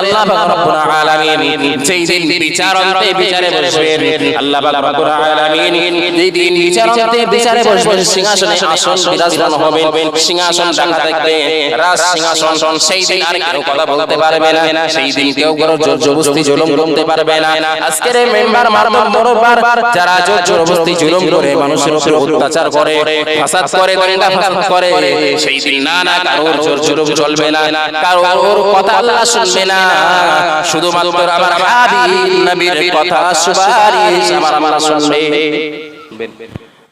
আল্লাহ পাক রব্বুল আলামিন সেই দিন বিচারান্তে বিচারে বসবেন আল্লাহ পাক রব্বুল আলামিন যেই দিন বিচারান্তে বিচারে বসবেন সিংহাসনে আসন বিরাজমান হবেন সিংহাসন ঢাকা থাকবে রাজ সিংহাসন সেই দিন আর কেউ কথা বলতে পারবে না সেই দিন কেউ কারও জোর জবরদস্তি জুলুম করতে পারবে না। আজকের মেম্বার মারমার দরবার যারা জোর জবরদস্তি জুলুম করে মানুষের উপর অত্যাচার করে ফাসাদ করে দঙ্গা ফাসাদ করে সেই দিন না না কারোর জোর জুলুম চলবে না কারোর কথা আল্লাহ শুনবে না শুধুমাত্র আমার হাবিব নবীর কথা সুপারিশ আমার আমার শুনবে।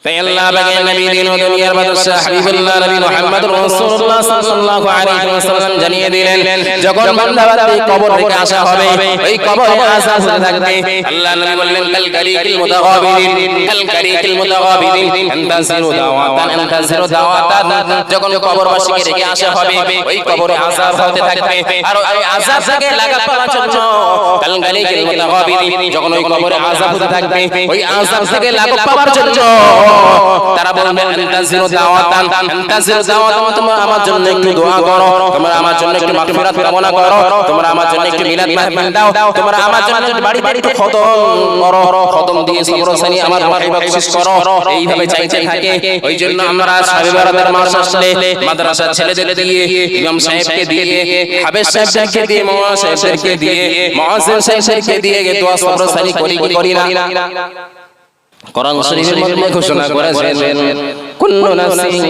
তাই আল্লাহ বাগে নবী দিন দুনিয়ার বাদশা হাবিবুল্লাহ নবী মুহাম্মদ রাসূলুল্লাহ সাল্লাল্লাহু আলাইহি ওয়াসাল্লাম জানিয়ে দিলেন যখন বান্দা বান্দি কবর থেকে আসা হবে, ওই কবরে আসা হতে থাকবে আল্লাহ নবী বললেন, কাল কারিকিল মুতাগাবিদিন কাল কারিকিল মুতাগাবিদিন আনতাসিরু দাওয়াতান আনতাসিরু দাওয়াতান। যখন কবরবাসীকে রেখে আসা হবে, ওই কবরে আযাব হতে থাকবে আর ওই আযাব থেকে লাগা পাওয়ার জন্য কাল কারিকিল মুতাগাবিদিন যখন ওই কবরে আযাব হতে থাকবে, ওই আযাব থেকে লাগা পাওয়ার জন্য তারা বলবে আনতাজিরু দাওয়াতান আনতাজিরু দাওয়াতান তোমরা আমার জন্য একটু দোয়া করো তোমরা আমার জন্য একটু মাগফিরাত কামনা করো তোমরা আমার জন্য একটু মিলাদ মাহফিল দাও তোমরা আমার জন্য একটু বাড়ি বাড়ি একটু খতম করো খতম দিয়ে সবর সানি আমার ভাই বকশিশ করো এইভাবে চাইতে থাকে ওই জন্য আমরা সাহেব বারাদার মাস মাদ্রাসা ছেলেদের দিয়ে ইমাম সাহেবকে দিয়ে হাবেজ সাহেবকে দিয়ে মাওলানা সাহেবকে দিয়ে মুআজ্জিন সাহেবকে দিয়ে দোয়া সবর সানি করি করি না কোরআন শরীফের মধ্যে ঘোষণা করেছেন কুল্লু নাফসিন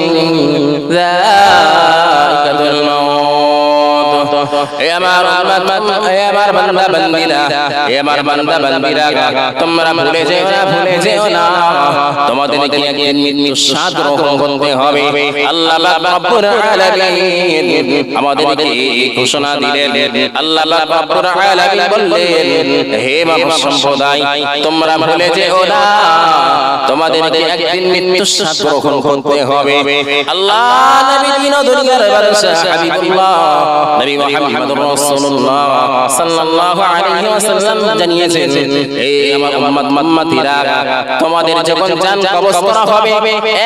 যায়িকাতুল মাউত এ আমার উম্মত, এ আমার বান্দা, বান্দিরা, এ আমার বান্দা, বান্দিরা তোমরা ভুলে যেও না, ভুলে যেও না। তোমাদের কি একদিন মৃত্যু স্বাদ গ্রহণ করতে হবে। আল্লাহ পাক রব্বুল আলামিন আমাদেরকে ঘোষণা দিলেন। আল্লাহ পাক রব্বুল আলামিন বললেন, হে মানব সম্প্রদায়, তোমরা ভুলে যেও না। তোমাদেরকে একদিন মৃত্যু স্বাদ গ্রহণ করতে হবে। আল্লাহ নবী দিন দুনিয়ার বাদশা হাবিবুল্লাহ, নবী মুহাম্মদ রাসূলুল্লাহ সাল্লাল্লাহু আলাইহি ওয়াসাল্লাম জানিয়েছেন, এই আমার উম্মত উম্মতিরা তোমাদের যখন জান কবজ করা হবে,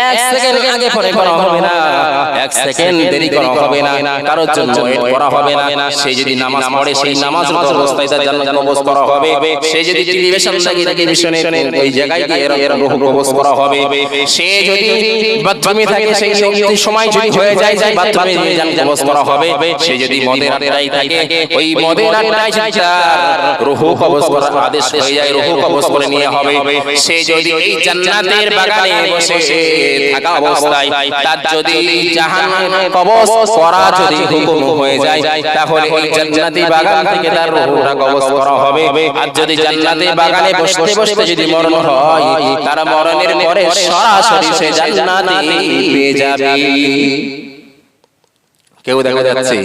এক সেকেন্ড আগে পরে করা হবে না, এক সেকেন্ড দেরি করা হবে না, কারোর জন্য ওয়েট করা হবে না, সে যদি নামাজ পড়ে, সেই নামাজের অবস্থায় তার জান্নাত কবজ করা হবে, সে যদি টেলিভিশন দেখে টেলিভিশনে ওই জায়গায় গিয়ে এর রূহ কবজ করা হবে, সে যদি বাথরুমে থাকে, সেই সময় যদি হয়ে যায় যায় বাথরুমে জান কবজ করা হবে, সে যদি মদের আড্ডায় থাকে ওই তার রূহ কবজ করার আদেশ হয়ে যায় রূহ কবজ করে নিয়ে হবে। সে যদি এই জান্নাতের বাগানে বসে থাকা অবস্থায় তার যদি জাহান্নামে কবজ করা যদি হুকুম হয়ে যায় তাহলে এই জান্নাতি বাগান থেকে তার রূহটা কবজ করা হবে। আর যদি জান্নাতি বাগানে বসতে বসতে যদি মরণ হয় তার মরণের পরে সরাসরি সে জান্নাতে পেয়ে যাবে। কেউ দেখা যাচ্ছে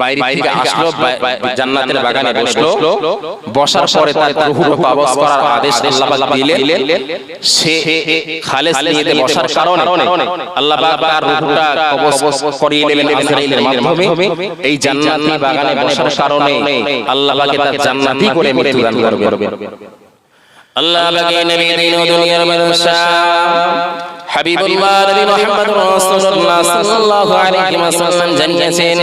বাইরে থেকে আসলো জান্নাতের বাগানে বসল। বসার পরে তার রূহ কবজ করার আদেশ আল্লাহ পাক দিলেন। সে খালেস নিয়তে বসার কারণে আল্লাহ পাক তার রূহটা কবজ করিয়ে দিলেন আজরাইলের মাধ্যমে। এই জান্নাতি বাগানে বসার কারণে আল্লাহ পাক তার জান্নাতি করে মৃত্যু দান আল্লাহ পাক নবী দিন দুনিয়ার বাদশা হাবিবুল্লাহ নবী মুহাম্মদ রাসূলুল্লাহ সাল্লাল্লাহু আলাইহি ওয়াসাল্লাম জানিয়েছেন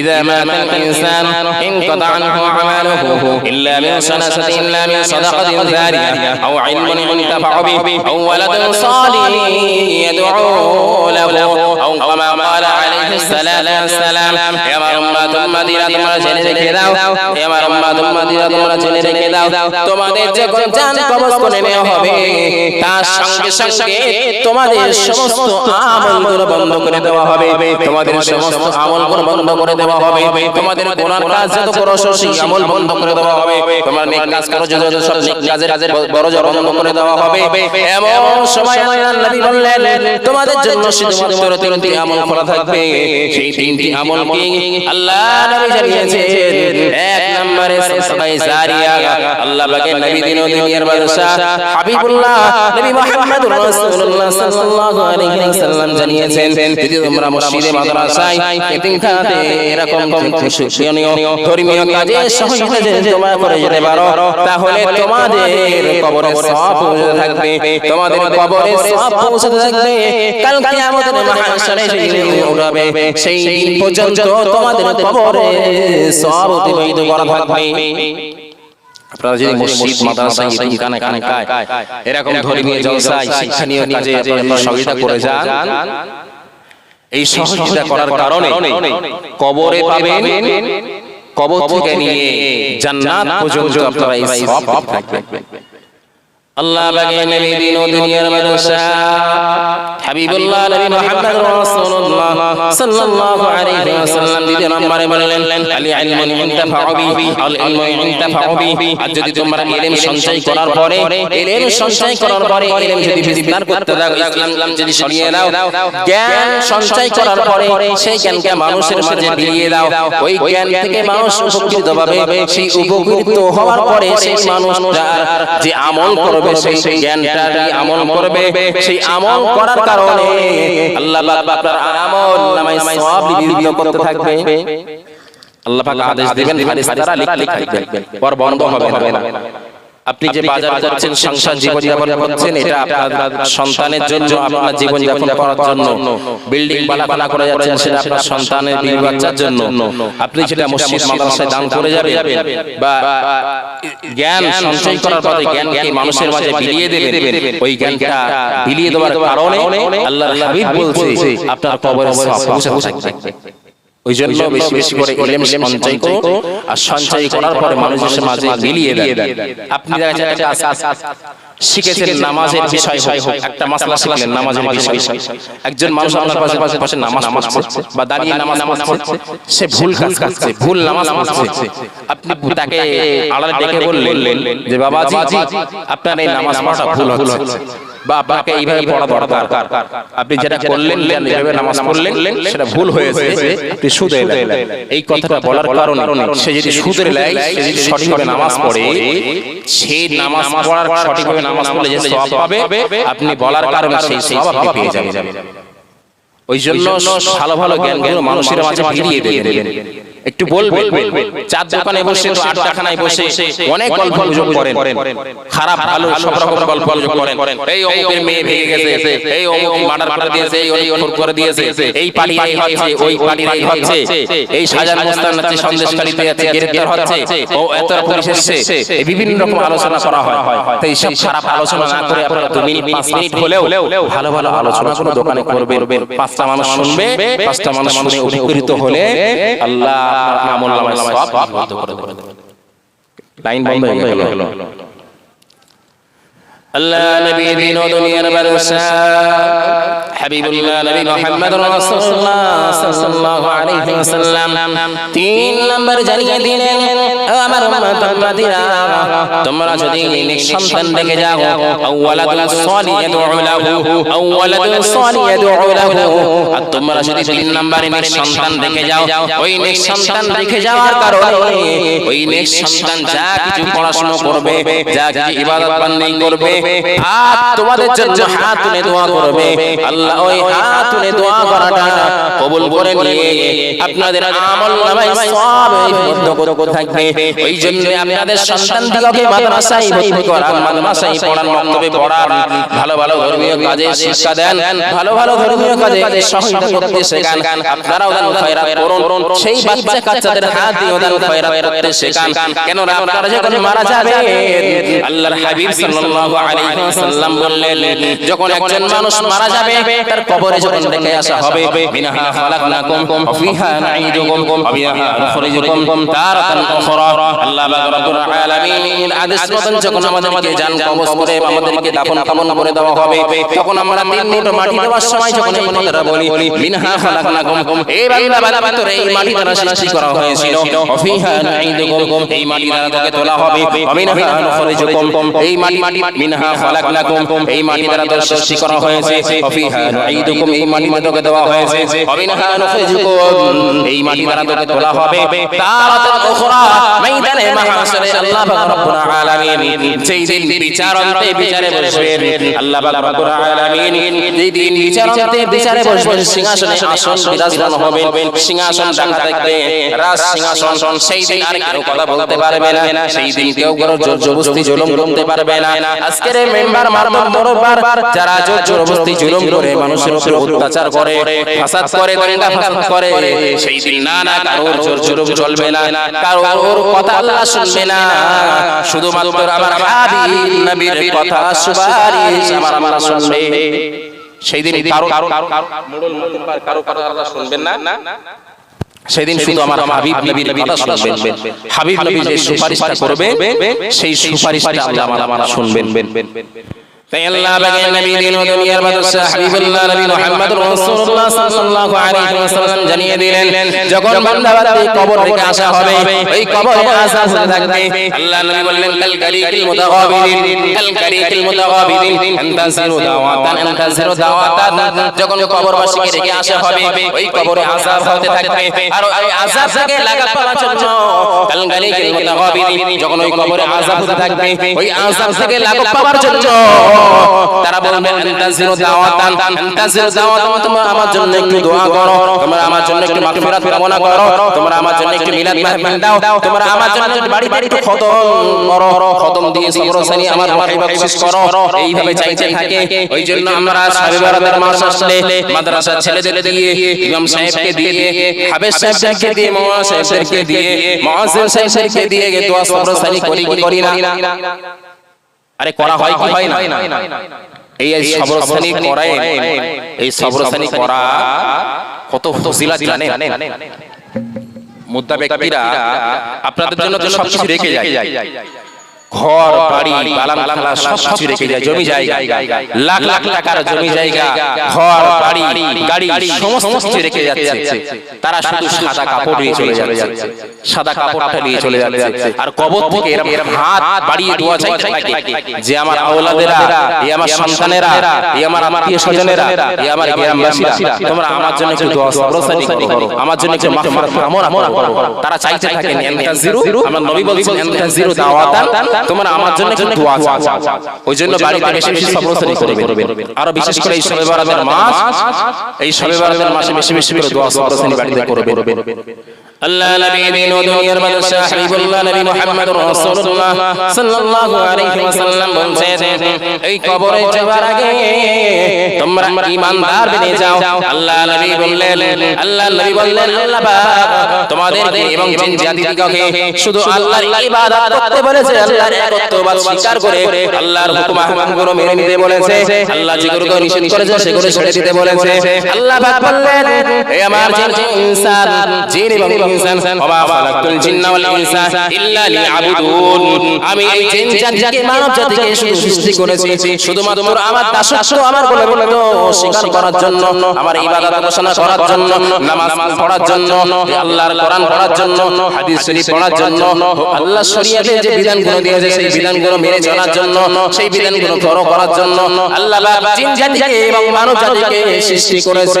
ইযা মাতাল ইনসান ইনকাতা আনহু আমালুহু ইল্লা মিন সালাসাতি ইল্লা মিন সাদাকাতিন জারিয়া আও ইলমিন ইনতাফা বিহি আও ওয়ালাদিন সালিহ ইয়াদউ লাহু আও কামা ক্বালা তোমাদের সমস্ত আমলগুলো বন্ধ করে দেওয়া হবে। তোমাদের আমল বন্ধ করে দেওয়া হবে। তোমার কাজ করো কাজের কাজের বড় জোর বন্ধ করে দেওয়া হবে। এমন সময় তোমাদের জন্য আমল খোলা থাকবে। সেই তিনটি আমল কি আল্লাহ নবী জানিয়েছেন। এক নম্বরে সাদায়ে জারিয়া। আল্লাহ পাকে নবী দিন ও দুনিয়ার বাদশা হাবিবুল্লাহ নবী মুহাম্মদুর রাসূলুল্লাহ সাল্লাল্লাহু আলাইহি ওয়াসাল্লাম জানিয়েছেন যদি তোমরা মসজিদে মাদ্রাসায় এতিমখানাতে এরকম শিক্ষণীয় ধর্মীয় কাজে সহযোগিতা জমা করে যেতে পারো তাহলে তোমাদের কবরে সওয়াব পৌঁছতে থাকবে। তোমাদের কবরে সওয়াব পৌঁছতে থাকবে। কাল কিয়ামতের মহাশরে সেদিন উড়াবে। সেই দিন পর্যন্ত তোমাদের কবরে সওয়াব অতিবাহিত করা থাকবে আপনারা যদি মসজিদ মাদ্রাসা কানে কানে কায় এরকম ধর্মীয় জলসায় শিক্ষণীয় কাজে আপনারা সহযোগিতা করে যান। এই সহযোগিতা করার কারণে কবরে পাবেন কবর থেকে নিয়ে জান্নাত পর্যন্ত আপনারা এই সওয়াব থাকবে আল্লাহ বাগে নবী দিন ও দুনিয়ার মাদ্রাসা। হাবিবুল্লাহ নবী মুহাম্মদ রাসূলুল্লাহ সাল্লাল্লাহু আলাইহি ওয়াসাল্লাম দ্বিতীয় নম্বরে বললেন, আল ইলমু ইনতাফাউ বিহি, আল ইলমু ইনতাফাউ বিহি। আর যদি তোমরা ইলম সঞ্চয় করার পরে, ইলম সঞ্চয় করার পরে ইলম যদি বিস্তার করতে দাও, ইসলাম যদি সরিয়ে দাও, জ্ঞান সঞ্চয় করার পরে সেই জ্ঞানকে মানুষের মাঝে বিলিয়ে দাও। ওই জ্ঞান থেকে মানুষ উপকৃত পাবে সেই উপকৃত হওয়ার পরে সেই মানুষ যে আমল করবে সেই জ্ঞানটা আমল করবে, সেই আমল করার কারণে আল্লাহ আপনার আমল নামায় সব বিভিন্ন করতে থাকবে। আল্লাহ পাক আদেশ দিবেন ফেরেশতারা লিখতে থাকবে। পর বন্ধ হবে না। আপনি যে বাজার যাচ্ছেন সংসার জীবন যাপন করছেন এটা আপনার সন্তানের জন্য আপনার জীবন যাপন করার জন্য বিল্ডিং বানাবানা করে যাচ্ছেন সেটা আপনার সন্তানের বিবি বাচ্চার জন্য। আপনি যেটা মসজিদ মাদ্রাসায় দান করে যাবেন বা জ্ঞান সঞ্চয় করার পরে জ্ঞানকে মানুষের মাঝে বিলিয়ে দেবেন। ওই জ্ঞানটা বিলিয়ে দেওয়ার কারণে আল্লাহর হাবিব বলছে আপনার কবরে পৌঁছাতে থাকবে ওই জন্য বেশি বেশি করে ইলম সঞ্চয় করো আর সঞ্চয় করার পরে মানুষের মাঝে মিলিয়ে দেন আপনি দেখা যায় একটা শিখেছেন নামাজের বিষয় হোক একটা মাসলা শিখলেন নামাজের বিষয় একজন মানুষ আপনার পাশে পাশে পাশে নামাজ পড়ছে বা দাঁড়িয়ে নামাজ নামাজ পড়ছে সে ভুল কাজ করছে ভুল নামাজ পড়ছে। আপনি তাকে আড়ালে ডেকে বললেন যে বাবাজি আপনার এই নামাজ পড়াটা ভুল হচ্ছে। বা আপনাকে এইভাবে পড়া দরকার। আপনি যেটা করলেন যেভাবে নামাজ পড়লেন সেটা ভুল হয়েছে আপনি সুদে এই কথাটা বলার কারণে সে যদি সুদের লাই সে যদি সঠিকভাবে নামাজ পড়ে সেই নামাজ পড়ার সঠিকভাবে নামাজ পড়লে যে সওয়াব পাবে আপনি বলার কারণে সেই সওয়াব আপনি পেয়ে যাবেন ওই জন্য ভালো ভালো জ্ঞানগুলো মানুষের মাঝে ফিরিয়ে দেবেন একটু বলবেন চার দোকানে বসে তো আট টাকানায় বসে অনেক গল্প গুজব করেন। খারাপ ভালো সব রকম গল্প গুজব করেন। এই অমুকের মেয়ে ভেঙে গেছে। এই অমুক মার্ডার করে দিয়েছে এই অমুক করে দিয়েছে। এই পার্টি এই হচ্ছে ওই পার্টি এই হচ্ছে। এই সাজান মুস্তান আছে সন্দেশকারীতে আছে গ্রেফতার হচ্ছে। ও এত পুলিশ এসেছে। বিভিন্ন রকম আলোচনা করা হয়। তো এই সব খারাপ আলোচনা না করে আপনারা দু মিনিট পাঁচ মিনিট হলেও ভালো ভালো আলোচনা কোনো দোকানে করবেন পাঁচটা মানুষ শুনবে পাঁচটা মানুষ শুনে উপকৃত হলে আল্লাহ আপনার আমল নামায় সওয়াব বন্ধ করে দেবেন। লাইন বন্ধ হয়ে গেল। আল্লাহ নবী দিন দুনিয়ার বাদশা। তোমরা যদি আর তিন নাম্বারে নেক সন্তান দেখে যাও, ওই নেক সন্তান দেখে যাওয়ার কারণে ওই নেক সন্তান যা কিছু পড়াশোনা করবে, যা কিছু ইবাদত করবে, হাত তোমাদের জন্য হাত তুলে দোয়া করবে। আল্লাহ ওই হাত তুলে দোয়া করাটা কবুল করে নিয়ে আপনাদের আমল নামায় সব বন্ধ করে থাকবে। ওই জন্য আপনাদের সন্তানদিগকে মাদ্রাসায় ভর্তি করান মাদ্রাসায় পড়ান মক্তবে পড়ান ভালো ভালো ধর্মীয় কাজে শিক্ষা দেন ভালো ভালো ধর্মীয় কাজে সহায়তা করতে শেখান আপনারাও দান খয়রাত করুন সেই বাচ্চা কাচ্চাদের হাত দিয়ে দান খয়রাত করতে শেখান। কেন আপনারা যখন মারা যাবেন আল্লাহর হাবিব সাল্লাল্লাহু আলাইহি ওয়াসাল্লাম বললেন যখন একজন মানুষ মারা যাবে তার কবরে যখন ডেকে আসা হবে মিনহা খালাকনাকুম ফিহা নাঈদুকুম ফিহা নুখরিজুকুম তারাতান উখরা আল্লাহ পাক রব্বুল আলামিন আদেশ মতন যখন আমাদেরকে জান কবজ করে আমাদেরকে দাফন কামন করে দেওয়া হবে তখন আমরা তিন মুঠো মাটি দেওয়ার সময় যখন এই কথাটা বলি মিনহা খালাকনাকুম এই বান্দা বান্দা ভিতরে এই মাটি দ্বারা সৃষ্টি করা হয়েছিল। ফিহা নাঈদুকুম এই মাটি দ্বারা তোকে তোলা হবে মিনহা নুখরিজুকুম এই মাটি মিনহা খালাকনাকুম এই মাটি দ্বারা সৃষ্টি করা হয়েছে ফিহা নুঈদুকুম এই মাটি তোকে দেওয়া হয়েছে। অবিনহা নুখরিজুকুম এই মাটি দ্বারা তোকে তোলা হবে। তারাতান উখরা ময়দানে মাহশরে আল্লাহ পাক রব্বুল আলামিন যেই দিন বিচারন্তে বিচারে বসবেন আল্লাহ পাক রব্বুল আলামিন যেই দিন বিচারন্তে বিচারে বসবেন সিংহাসনে আসন বিরাজমান হবেন সিংহাসন থাকবে রাজ সিংহাসন সেই দিন আর কেউ কথা বলতে পারবে না সেই দিন কেউ কারও জোর জবরদস্তি জুলুম করতে পারবে না। আজকের মেম্বার মারদম বড়বার যারা জোর জবরদস্তি জুলুম করে মানুষের উপর অত্যাচার করে ফাসাদ করে দাঙ্গা ফাসাদ করে সেই দিন না না কারোর জোর জুলুম চলবে না কারোর কথা আল্লাহ শুনবে না শুধুমাত্র আমার হাবিব নবীর কথা সুপারিশ আমার আমার শুনবে। সেই দিন কারও কারও কারও কারও কারও আল্লাহ শুনবেন না। সেদিন শুধু আমার হাবিব নবীর কথা শুনবেন। হাবিব নবী যে সুপারিশটা করবে সেই সুপারিশটা আল্লাহ আমার শুনবেন। তাই আল্লাহ বাগে নবী দিন দুনিয়ার বাদশা হাবিবুল্লাহ নবী মুহাম্মদ রাসূলুল্লাহ সাল্লাল্লাহু আলাইহি ওয়াসাল্লাম জানিয়ে দিলেন যখন বান্দা বান্দি কবর থেকে আসা হবে, ওই কবরে আসা হতে থাকবে۔ আল্লাহ নবী বললেন, কাল কালিকিল মুতাগাবিদিন, কাল কালিকিল মুতাগাবিদিন, আনতাসিরু দাওয়াতান আনতাসিরু দাওয়াতান। যখন কবরবাসীকে রেখে আসা হবে, ওই কবরে আযাব হতে থাকবে। আর ওই আযাব থেকে লাগা পাওয়ার জন্য কাল কালিকিল মুতাগাবিদিন, যখন ওই কবরে আযাব হতে থাকবে, ওই আযাব থেকে লাগা পাওয়ার জন্য তারা বলবে আনতাজিরু দাওয়াতান আনতাজিরু দাওয়াতান তোমরা আমার জন্য একটু দোয়া করো তোমরা আমার জন্য একটু মাগফিরাত কামনা করো তোমরা আমার জন্য একটু মিলাদ মাহফিল দাও তোমরা আমার জন্য বাড়ি বাড়ি একটু খতম করো খতম দিয়ে সবর সানি আমার মাহফিল শেষ করো এইভাবে চাইতে থাকে ওই জন্য আমরা সাবিবারাদের মাস আসলে মাদ্রাসা ছেলেদের দিয়ে ইমাম সাহেবকে দিয়ে হাবেজ সাহেবকে দিয়ে মাওয়া সাহেবকে দিয়ে মুআজ্জিন সাহেবকে দিয়ে দোয়া সবর সানি করি কি করি না আরে করা হয় কি? হয় না। এই এই সবরস্থানি করায় এই সবরস্থানি করা কত ফজিলাত জানে মুদ্দা ব্যক্তিরা আপনাদের জন্য তো সব কিছু রেখে যায়। ঘর বাড়ি বালাম খালা সব কিছু রেখে যায় জমি জায়গা লাখ লাখ টাকার জমি জায়গা ঘর বাড়ি গাড়ি সমস্ত কিছু রেখে যাচ্ছে তারা শুধু সাদা কাপড় নিয়ে চলে যাচ্ছে সাদা কাপড়টা নিয়ে চলে যাচ্ছে আর কবর থেকে এরকম এরকম হাত বাড়িয়ে দোয়া থাকে যে আমার আওলাদেরা এই আমার সন্তানেরা এই আমার আত্মীয় স্বজনেরা এই আমার গ্রামবাসীরা তোমরা আমার জন্য একটু দোয়া সবরসানি করো আমার জন্য একটু মাগফিরাত কামনা করো তারা চাইতে থাকেন এনতাজিরু আমার নবী বলেছেন এনতাজিরু দাওয়াতান তোমরা আমার জন্য একটু দোয়া চাও। ওই জন্য বাড়িতে বেশি বেশি সবরসানি করবে আরও বিশেষ করে এই শবে বরাতের মাস এই শবে বরাতের মাসে বেশি বেশি করে দোয়া সবরসানি বাড়িতে করবে আল্লাহ নবী দিন ও দুনিয়ার বাদশা হাবিবুল্লাহ নবী মুহাম্মদ রাসূলুল্লাহ সাল্লাল্লাহু আলাইহি ওয়াসাল্লাম বলেন এই কবরে যাওয়ার আগে তোমরা ঈমানদার বনে যাও। আল্লাহ নবী বললেন আল্লাহ নবী বললেন আল্লাহ তোমাদেরকে এবং জিন জাতিকে শুধু আল্লাহর ইবাদত করতে বলেছে আল্লাহর একত্ববাদ স্বীকার করে আল্লাহর হুকুম আহকামগুলো মেনে নিতে বলেছে আল্লাহ যেগুলো নিষেধ করেছে সেগুলো ছেড়ে দিতে বলেছে। আল্লাহ পাক বললেন হে আমার জিন ইনসান জিন এবং ইনসান ওয়া খালাকতুল জিন্না ওয়াল ইনসা ইল্লা লিয়াবুদুন। আমি এই জিন জাতিকে, মানব জাতিকে শুধু সৃষ্টি করেছি। শুধুমাত্র আমার দাসত্ব, আমার বলে বলে স্বীকার করার জন্য, আমার ইবাদত ঘোষণা করার জন্য, নামাজ পড়ার জন্য, আল্লাহর কোরআন পড়ার জন্য, হাদিস শরীফ পড়ার জন্য, আল্লাহ শরীয়তে যে বিধানগুলো দিয়েছে, সেই বিধানগুলো মেনে চলার জন্য, সেই বিধানগুলো ফলো করার জন্য, আল্লাহ জিন জাতিকে এবং মানব জাতিকে সৃষ্টি করেছে।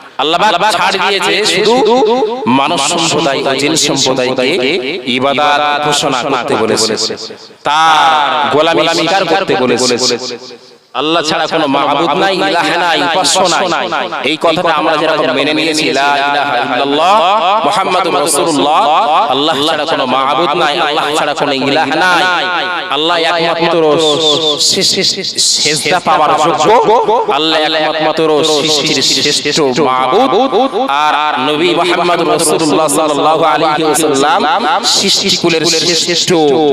আল্লাহ ছাড় দিয়েছে শুধু মানব সম্প্রদায় জিন সম্প্রদায়কে ইবাদত ঘোষণা করতে বলেছে। তার গোলামি স্বীকার করতে বলেছে। আল্লাহ ছাড়া কোনো মাবুদ নাই ইলাহ নাই উপাস্য নাই এই কথাটা আমরা যেরকম মেনে নিয়েছি লা ইলাহা ইল্লাল্লাহ মুহাম্মাদুর রাসূলুল্লাহ আল্লাহ ছাড়া কোনো মাবুদ নাই আল্লাহ ছাড়া কোনো ইলাহ নাই। আল্লাহ একমাত্র সেজদা পাওয়ার যোগ্য। আল্লাহ একমাত্র সৃষ্টির শ্রেষ্ঠ মাবুদ। আর নবী মুহাম্মদ রাসূলুল্লাহ সাল্লাল্লাহু আলাইহি ওয়াসাল্লাম সৃষ্টিকুলের শ্রেষ্ঠ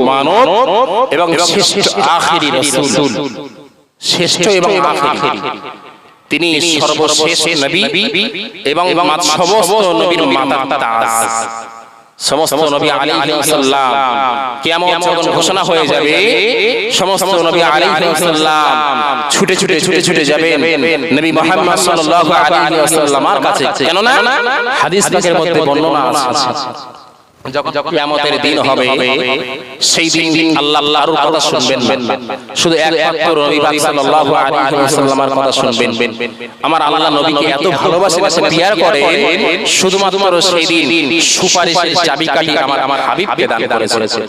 মানব এবং শ্রেষ্ঠ আখিরি রাসূল। শ্রেষ্ঠ এবং আখিরি। তিনি সর্বশেষ নবী এবং সমস্ত নবীর মাতা তাজ সমস্ত নবী আলাইহিস সালাম কিয়ামত যখন ঘোষণা হয়ে যাবে সমস্ত নবী আলাইহিস সালাম ছুটে ছুটে ছুটে ছুটে যাবেন নবী মুহাম্মদ সাল্লাল্লাহু আলাইহি ওয়াসাল্লামের কাছে। কেন হাদিস পাকের মধ্যে বর্ণনা আছে। যখন কিয়ামতের দিন হবে সেই দিন আল্লাহ আল্লাহর কথা শুনবেন শুধু একমাত্র নবী পাক সাল্লাল্লাহু আলাইহি ওয়াসাল্লামের কথা শুনবেন। আমার আল্লাহ নবীকে এত ভালোবাসেন এত পিয়ার করে শুধুমাত্র সেই দিন সুপারিশের চাবিকাঠি আমার আমার হাবিবকে দান করেছে।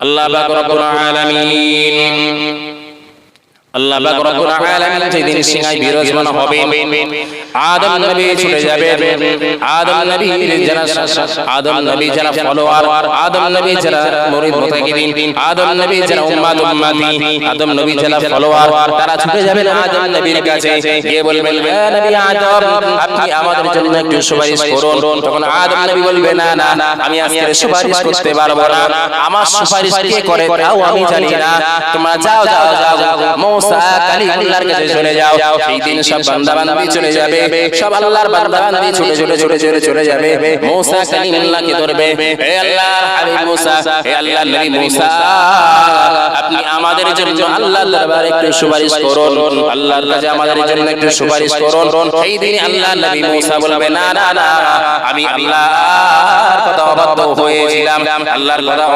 আল্লাহ পাক রব্বুল আলামিন। আল্লাহ পাক রব্বুল আলামিন যেদিন সিংহায় বিরাজমান হবে আদম নবী ছুটে যাবে। আদম নবীর যারা আদম নবী যারা ফলোয়ার আদম নবী যারা মুরিদ মুতাকিদিন আদম নবী যারা উম্মাত উম্মাতি আদম নবী যারা ফলোয়ার তারা ছুটে যাবেন আদম নবীর কাছে। গিয়ে বলবেন ইয়া নবী আদম আপনি আমাদের জন্য একটু সুপারিশ করুন। তখন আদম নবী বলবে না না আমি আজকে সুপারিশ করতে পারব না। আমার সুপারিশ কে করে তাও আমি জানি না তোমরা যাও যাও যাও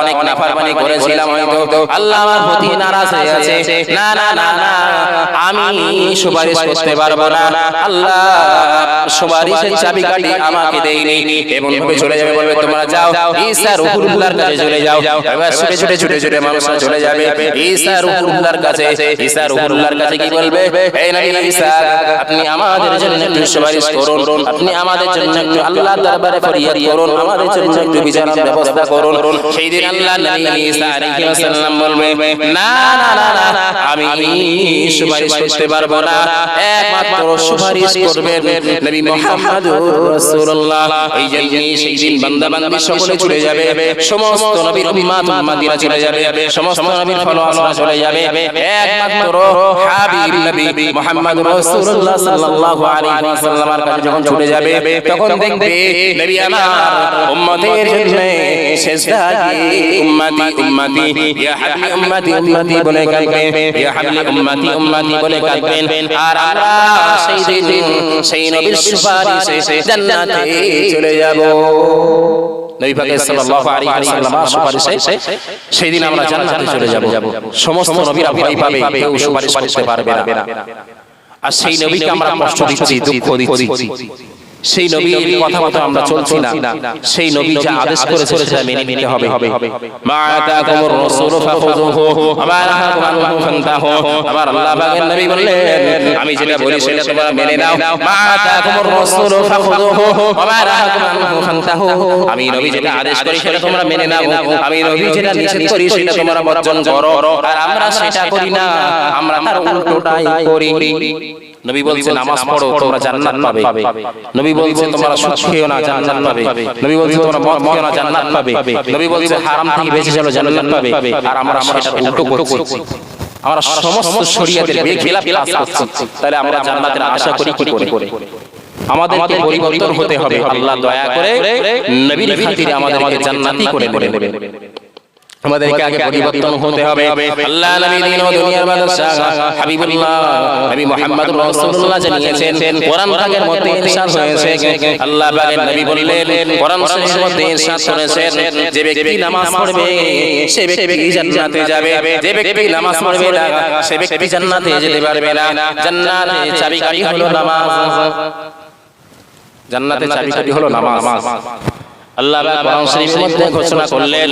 অনেক নাফরমানি আল্লাহ আমার প্রতি নারাজ হয়ে আছে। না না না না আমি সুপারিশ করতে পারব না। আল্লাহ সুপারিশের চাবিকাঠি আমাকে দেয়নি। এবং ভাবে চলে যাবে। বলবে তোমরা যাও। ঈসা রুহুল্লাহর কাছে চলে যাও। এবার ছুটে ছুটে ছুটে ছুটে মানুষরা চলে যাবে। ঈসা রুহুল্লাহর কাছে ঈসা রুহুল্লাহর কাছে কি বলবে? এই নবী ঈসা আপনি আমাদের জন্য একটু সুপারিশ করুন। আপনি আমাদের জন্য একটু আল্লাহর দরবারে ফরিয়াদ করুন। আমাদের জন্য একটু বিচারের ব্যবস্থা করুন। সেই দিন আল্লাহ নবী ঈসা আলাইহিস সালাম বলবে না না না আমি সুপারিশ করতে পারব না। একমাত্র সুপারিশ করবেন নবী মুহাম্মদুর রাসূলুল্লাহ। এই জন্য সেই দিন বান্দা বান্দি সকলে চলে যাবে। সমস্ত নবীর উম্মাত উম্মাতিরা চলে যাবে। সমস্ত নবীর ফলোয়াররা চলে যাবে। একমাত্র হাবিব নবী মুহাম্মদুর রাসূলুল্লাহ সাল্লাল্লাহু আলাইহি ওয়াসাল্লামের কাছে যখন ছুটে যাবে তখন দেখবে নবী আমার উম্মতের জন্য সেজদা দিয়ে উম্মতি উম্মতি ইয়া হাবলি উম্মতি উম্মতি বলে কাঁদবে ইয়া হাবলি উম্মতি উম্মতি বলে কাঁদবেন। আর আমরা সেই দিন সেই নবীর সুপারিশে জান্নাতে চলে যাব। নবী পাক সাল্লাল্লাহু আলাইহি ওয়াসাল্লাম সুপারিশে সেই দিন আমরা জান্নাতে চলে যাব। সমস্ত নবীরা ভয় পাবে কেউ সুপারিশ করতে পারবে না। আর সেই নবীকে আমরা কষ্ট দিচ্ছি দুঃখ দিচ্ছি। সেই নবীর কথা মতো আমরা চলছি না। সেই নবী যা আদেশ করেছে সেটা মেনে নিতে হবে। মা আতাকুমুর রাসূলু ফাখুযুহু। ওয়া মা নাহাকুম আনহু ফান্তাহু আমার আল্লাহ পাকের নবী বললেন আমি যেটা বলি সেটা তোমরা মেনে নাও। মা আতাকুমুর রাসূলু ফাখুযুহু। ওয়া মা নাহাকুম আনহু ফান্তাহু আমি নবী যেটা আদেশ করি সেটা তোমরা মেনে নাও। আমি নবী যেটা নিষেধ করি সেটা তোমরা বর্জন করো। আর আমরা সেটা করি না। আমরা তার উল্টোটাই করি। নবী বলছে নামাজ পড়ো তোমরা জান্নাত পাবে। নবী বলছে তোমরা সুদ খেও না জান্নাত পাবে। নবী বলছে তোমরা মদ খেও না জান্নাত পাবে। নবী বলছে হারাম থেকে বেঁচে চলো জান্নাত পাবে। আর আমরা সেটা উল্টো করছি। আমরা সমস্ত শরীয়তের বেখিলাফ কাজ করছি। তাহলে আমরা জান্নাতের আশা করি কি করে আমাদেরকে পরিবর্তন হতে হবে। আল্লাহ দয়া করে নবীর খাতিরে আমাদেরকে জান্নাতি করে নেবেন আমাদেরকে আগে পরিবর্তন হতে হবে। আল্লাহ নবী দিন ও দুনিয়ার হাবিবুল্লাহ নবী মুহাম্মদ রাসূলুল্লাহ জানিয়েছেন কোরআন পাকের মধ্যে ইরশাদ হয়েছে। আল্লাহ পাকের নবী বললেন কোরআন শরীফের মধ্যে ইরশাদ করেছেন যে ব্যক্তি নামাজ পড়বে সে ব্যক্তি জান্নাতে যাবে। যে ব্যক্তি নামাজ পড়বে না সে ব্যক্তি জান্নাতে যেতে পারবে না। জান্নাতে চাবিকাঠি হলো নামাজ। জান্নাতে চাবিকাঠি হলো নামাজ আল্লাহ কোরআন শরীফের মধ্যে ঘোষণা করলেন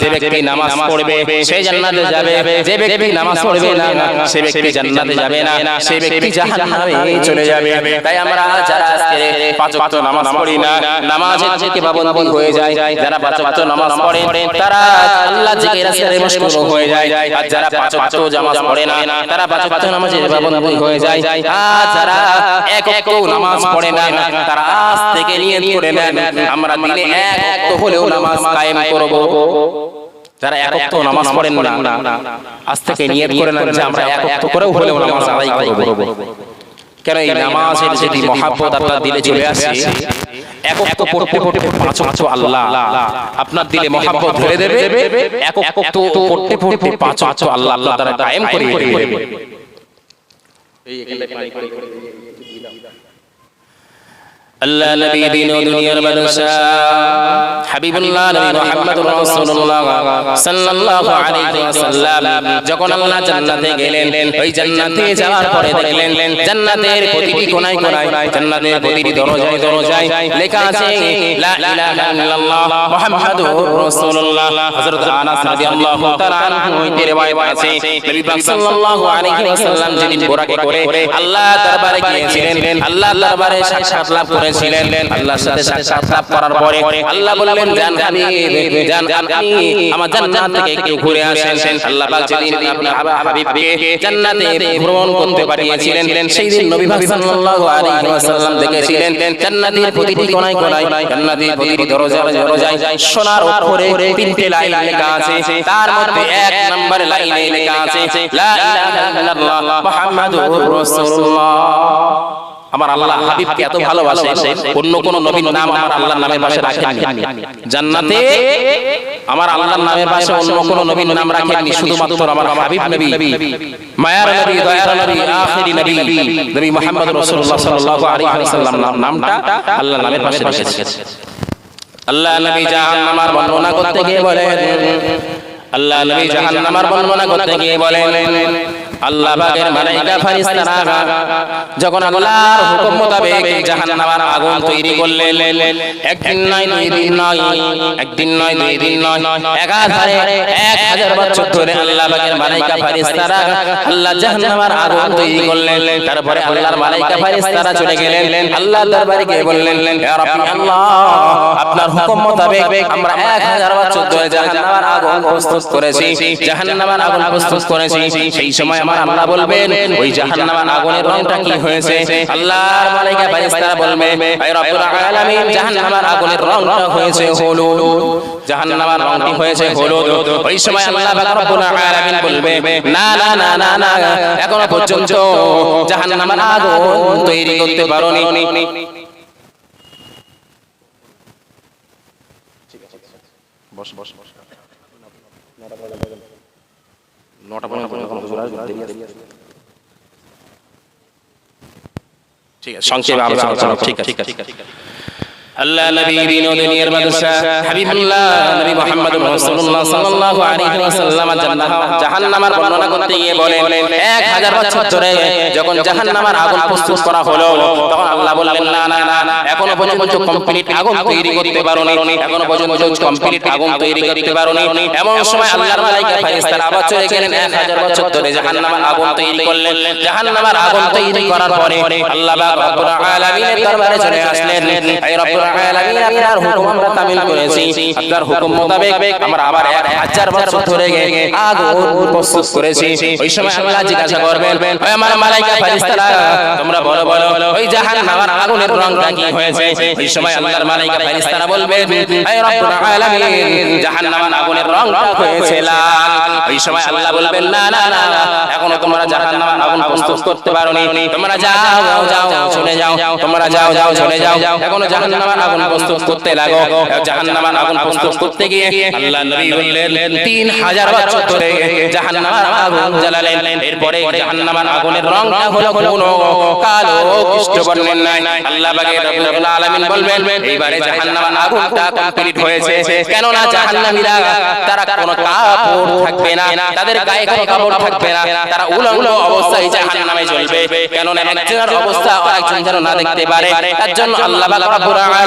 যে ব্যক্তি নামাজ পড়বে সে জান্নাতে যাবে। যে ব্যক্তি নামাজ পড়বে না সে ব্যক্তি জান্নাতে যাবে না সে ব্যক্তি জাহান্নামে চলে যাবে। তাই আমরা যারা আজকে পাঁচ ওয়াক্ত নামাজ পড়ি না নামাজের থেকে পাবন্দি হয়ে যায়। যারা পাঁচ ওয়াক্ত নামাজ পড়ে তারা আল্লাহ জিকির রাস্তায় মশগুল হয়ে যায়। আর যারা পাঁচ ওয়াক্ত নামাজ পড়ে না তারা পাঁচ ওয়াক্ত নামাজে পাবন্দি হয়ে যায়। আর যারা এক এক নামাজ পড়ে না তারা আজ থেকে নিয়ত করে আমরা দিনে এক ওয়াক্ত হলেও নামাজ কায়েম করব। যারা এক ওয়াক্ত নামাজ পড়েন না আজ থেকে নিয়ত করে নেন যে আমরা এক ওয়াক্ত করেও হলেও নামাজ আদায় করব। কেন এই নামাজের যদি মহাব্বত আপনার দিলে চলে আসে একক তো পড়তে পড়তে পাঁচ ওয়াক্ত আল্লাহ। আপনার দিলে মহাব্বত ধরে দেবে একক তো পড়তে পড়তে পাঁচ ওয়াক্ত আল্লাহ আল্লাহ তারা কায়েম করে দেবে আল্লাহ নবী দিন ও দুনিয়ার বাদশা হাবিবুল্লাহ নবী মুহাম্মদুর রাসূলুল্লাহ সাল্লাল্লাহু আলাইহি ওয়াসাল্লাম। যখন আল্লাহ জান্নাতে গেলেন ওই জান্নাতে যাওয়ার পরে দেখলেন জান্নাতের প্রতিটি কোণায় কোণায় জান্নাতের প্রতিটি দরজায় দরজায় লেখা আছে লা ইলাহা ইল্লাল্লাহ মুহাম্মাদুর রাসূলুল্লাহ। হযরত আনাস রাদিয়াল্লাহু তাআলা আনহু হইতে রিওয়ায়াত আছে। নবী পাক সাল্লাল্লাহু আলাইহি ওয়াসাল্লাম যেদিন বোরাকে করে আল্লাহ দরবারে গিয়েছিলেন আল্লাহ দরবারে সাক্ষাৎ লাভ করেছিলেন আল্লাহর সাথে সাক্ষাৎ করার পরে আল্লাহ বললেন, জান হাবিব জান আপনি আমার জান্নাত থেকে একটু ঘুরে আসেন আল্লাহ পাক যেদিন আপনার হাবিবকে জান্নাতে ভ্রমণ করতে পাঠিয়েছিলেন, সেই দিন নবী পাক সাল্লাল্লাহু আলাইহি ওয়াসাল্লাম দেখেছিলেন, জান্নাতের প্রতিটি কোণায় কোণায়, জান্নাতের প্রতিটি দরজায় দরজায় সোনার অক্ষরে তিনটে লাইন লেখা আছে। তার মধ্যে এক নম্বর লাইনে লেখা আছে, লা ইলাহা ইল্লাল্লাহ মুহাম্মাদুর রাসূলুল্লাহ। আমার আল্লাহ হাবিবকে এত ভালোবাসে অন্য কোন নবীর নাম আমার আল্লাহর নামের পাশে রাখেননি। জান্নাতে আমার আল্লাহর নামের পাশে অন্য কোন নবীর নাম রাখেননি শুধুমাত্র আমার হাবিব নবী। মায়ার নবী দয়ার নবী আখিরি নবী। নবী। মুহাম্মদ রাসূলুল্লাহ সাল্লাল্লাহু আলাইহি ওয়াসাল্লাম নামটা আল্লাহর নামের পাশে রেখেছে। আল্লাহ নবী জাহান্নামের বর্ণনা করতে গিয়ে বলেন। আল্লাহ নবী জাহান্নামের বর্ণনা করতে গিয়ে বলেন। আল্লাহ পাকের মালাইকা ফেরেশতারা যখন আল্লাহর হুকুম মোতাবেক জাহান্নামের আগুন তৈরি করলেন। একদিন নয় দুই দিন নয় একদিন নয় দুই দিন নয়। একাধারে এক হাজার বছর ধরে আল্লাহ পাকের মালাইকা ফেরেশতারা আল্লাহ জাহান্নামের আগুন তৈরি করলেন। তারপরে আল্লাহর মালাইকা ফেরেশতারা চলে গেলেন। আল্লাহর দরবারে গিয়ে বললেন ইয়া রাব্বি আল্লাহ আপনার হুকুম মোতাবেক আমরা এক হাজার বছর ধরে জাহান্নামের আগুন প্রস্তুত করেছি। জাহান্নামের আগুন প্রস্তুত করেছি সেই সময় আমার আল্লাহ বলবেন ওই জাহান্নামের আগুনের রংটা কি হয়েছে? আল্লাহর মালাইকা ফেরেশতারা বলবে হে রব্বুল আলামিন জাহান্নামের আগুনের রংটা হয়েছে হলুদ। জাহান্নামের রংটি হয়েছে হলুদ। ওই সময় আল্লাহ পাক রব্বুল আলামিন বলবে না না না না না এখনও পর্যন্ত জাহান্নামের আগুন তৈরি করতে পারোনি। বস বস বস। নটা পর্যন্ত ঠিক আছে। সংক্ষেপে আলোচনা ঠিক আছে। ঠিক আছে। আল্লাহ নবী দুনিয়ার বাদশা হাবিবুল্লাহ নবী মুহাম্মদ রাসূলুল্লাহ সাল্লাল্লাহু আলাইহি ওয়াসাল্লাম জাহান্নামের বর্ণনা করতে গিয়ে বলেন 1000 বছর ধরে যখন জাহান্নামের আগুন প্রস্তুত করা হলো তখন আল্লাহ বললেন না না না এখনও পর্যন্ত কমপ্লিট আগুন তৈরি করতে পারোনি এখনও পর্যন্ত কমপ্লিট আগুন তৈরি করতে পারোনি। এমন সময় আল্লাহর মালাইকা ফেরেশতারা আবার চলে গেলেন 1000 বছর ধরে জাহান্নামের আগুন তৈরি করলেন জাহান্নামের আগুন তৈরি করার পরে আল্লাহ পাক রব্বুল আলামিনের দরবারে চলে আসলেন এই রব্বুল আলামিন আপনার হুকুম আমরা তামিল করেছি আপনার হুকুম মোতাবেক আমরা আবার 1000 বছর ধরে আগুন প্রস্তুত করেছি ওই সময় আল্লাহ জিজ্ঞাসা করবেন ওই আমার মালাইকা ফেরেশতারা তোমরা এখনও তোমরা করতে পারোনি তোমরা যাও যাও চলে যাও তোমরা যাও যাও চলে যাও এখনও জাহান্নামের আগুন প্রস্তুত করতে লাগো। জাহান্নামের আগুন প্রস্তুত করতে গিয়ে আল্লাহ নবী বললেন 3000 বছর ধরে জাহান্নামের আগুন জ্বালালেন। এরপরে জাহান্নামের আগুনের রংটা হলো কোন কালো কৃষ্ণ বর্ণের নাই। আল্লাহ পাকের রব্বুল আলামিন বলবেন এইবারে জাহান্নামের আগুনটা কমপ্লিট হয়েছে। কেন না জাহান্নামীরা তারা কোনো কাপড় থাকবে না তাদের গায়ে কোনো কাপড় থাকবে না। তারা উলঙ্গ অবস্থায় জাহান্নামে জ্বলবে। কেন না একজনের অবস্থা আরেকজন যেন না দেখতে পারে তার জন্য আল্লাহ রব্বুল আলামিন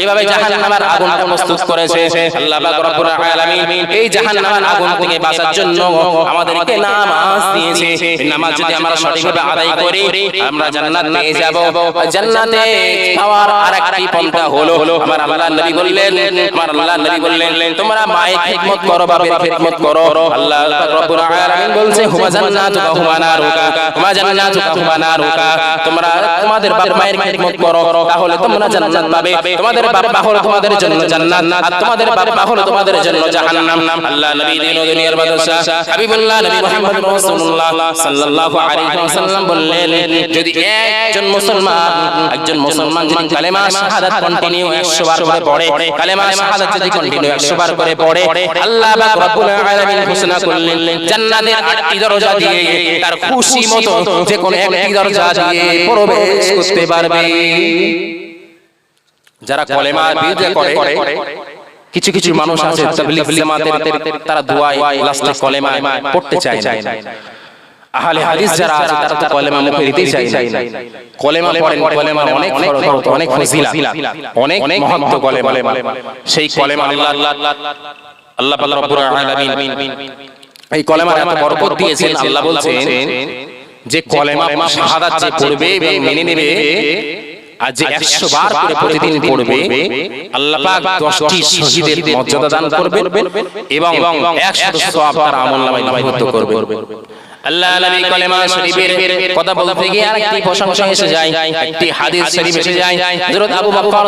এইভাবে জাহান্নামের আগুন প্রস্তুত করেছে। আল্লাহ পাক রব্বুল আলামিন এই জাহান্নামের আগুন থেকে বাঁচার জন্য আমাদেরকে নামাজ দিয়েছে। নামাজ যদি আমরা সঠিকভাবে আদায় করি, আমরা জান্নাত পেয়ে যাব। জান্নাতে যাওয়ার আরেকটি পন্থা হলো, আমার আল্লাহ নবী বললেন, আমার আল্লাহ নবী বললেন, তোমরা মায়ের খিদমত করো বাবার খিদমত করো। আল্লাহ পাক রব্বুল আলামিন বলছে, হুমা জান্নাতুকা, হুমা নারুকা, হুমা জান্নাতুকা, হুমা নারুকা। তোমরা তোমাদের বাবার মায়ের খিদমত করো, তাহলে তোমরা জান্নাত পাবে তোমাদের বাবা হলো তোমাদের জন্য জান্নাত আর তোমাদের বাবা হলো তোমাদের জন্য জাহান্নাম। আল্লাহ নবী দিন ও দুনিয়ার বাদশা হাবিবুল্লাহ নবী মুহাম্মদ রাসূলুল্লাহ সাল্লাল্লাহু আলাইহি ওয়াসাল্লাম বললেন যদি একজন মুসলমান একজন মুসলমান যদি কালেমা শাহাদাত কন্টিনিউ 100 বার করে পড়ে কালেমা শাহাদাত যদি কন্টিনিউ 100 বার করে পড়ে আল্লাহ পাক রব্বুল আলামিন ঘোষণা করলেন জান্নাতের আটটি দরজা দিয়ে তার খুশি মতো যে কোন একটি দরজা দিয়ে প্রবেশ করতে পারবে যারা কলেমা বিরোধিতা করে কিছু কিছু মানুষ আছে তাবলীগ জামাতের তারা দোয়ায় লাস্টে কলেমা পড়তে চায় না। আহলে হাদিস যারা আছে তারা তো কলেমা মুখে দিতেই চায় না। কলেমা পড়েন কলেমা অনেক ফরজ অনেক ফজিলা অনেক মহত্ব কলেমা। সেই কলেমা আল্লাহ আল্লাহ আল্লাহ পাক রব্বুল আলামিন এই কলেমার এত বরকত দিয়েছেন আল্লাহ বলছেন যে কলেমা শাহাদাত যে পড়বে এবং মেনে নেবে আর একশো বার করে প্রতিদিন পড়বে। আল্লাহ পাক দশটি শহীদের মর্যাদা দান করবেন এবং একশো সওয়াব তার আমল নামায় করবেন। আল্লাহ নবী কলেমা শরীফের কথা বলতে গিয়ে আরেকটি প্রশংসা এসে যায়। একটি হাদিস শরীফ এসে যায়। হযরত আবু বকর